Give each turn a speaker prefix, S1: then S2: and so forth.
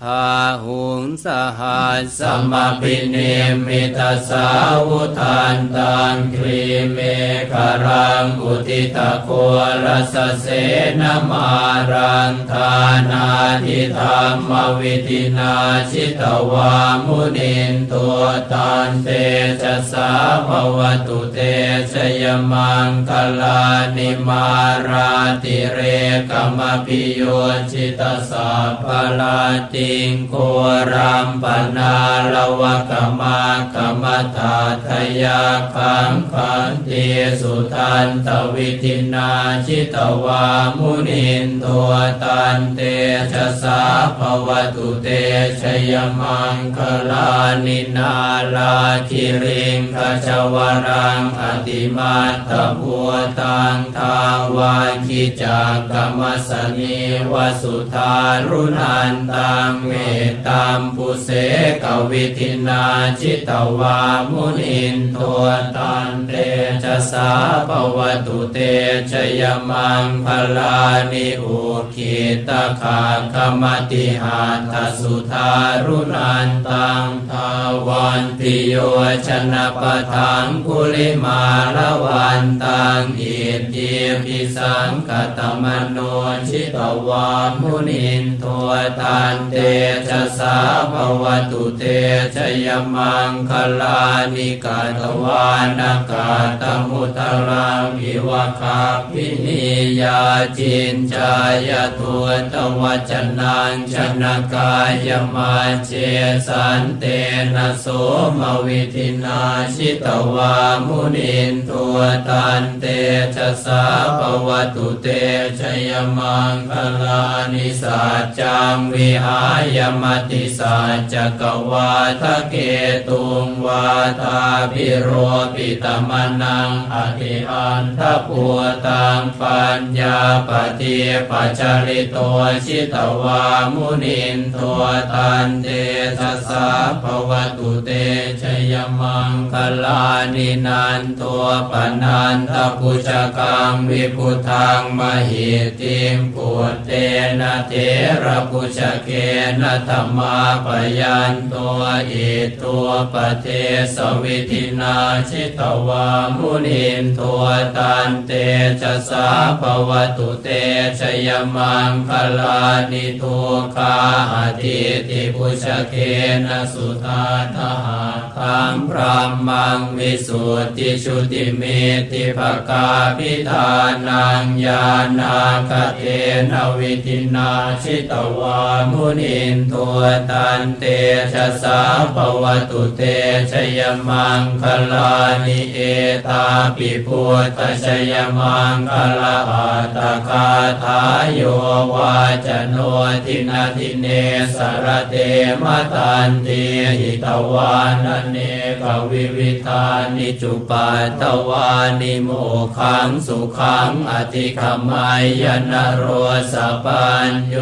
S1: พาหุงสหัสส
S2: สัมปิเนมิตาสาวุทานตังครีเมฆรังอุทิตะโครสเสนมารังทานาทิธรรมวิธินาชิตวามุนินตัวตันเตจะสาภวตุเตชยมังคลานิมาราติเรกมพิโยชิตสาพลาติงโครัมปนาลวะกมากมตาทยาคังคันติสุทันตวิธินาชิตวามุนินตัวตันเตชะสาภวตุเตชยมังคลานินาลาคิริงขจวรังอติมาตพัวตังทาวาคิจากกรรมสนีวสุธารุนันตังเมตตามปุเสกวิธินาชิตวามุนินตัวตันเตชะสาภวตุเตชยมังพลานิอุคิตาคาคมติหาทสุธารุนันตังทาวันติโยชนะปะทังกุลิมาละวันตังอิทิปิสังกตมโนชิตวามุนินตัวตันเตชะสาภวตุเตชยมังคลานิกาตวานากาตมุตรังวิวคาปินิยาจินจายตัวตวัจนังชนะกายมาเจสันเตนะโสมวิธินาชิตวามุนินตัวตันเตชะสาภวตุเตชยมังคลานิสัจจังวิหาายมติสัจกวาทะเกตุงวาทาพิโรปิตมนังอธิอันทปัวตังปัญญาปฏิปัจจริโตชิตวามุนินตัวตันเตชะสาภวตุเตชยมังคลานินันตัวปนันทปุจกังวิพุทังมหิติมปุตเตนะเทระปุจเกนะธรรมาปยันตัวอิตัวปเทสวิธินาชิตวามุนินตัวตันเตชะสาภวตุเตชยมังคลานิทุคาอธิติปุชเกนะสุตาทหาคังพระมังวิสุทธิชุติเมติภกาพิธานังญาณาคเทนวิธินาชิตวามุนินตัวตันเตชะสาภวตุเตชยมังคลานิเอตาปิพุทธชยมังคลาอัตคาทายโยวาจโนทินาทิเนสรเตมตันติหิตวานเนกวิวิธานิจุปัตตวานิโมขังสุขังอธิขมายนโรสปัญโย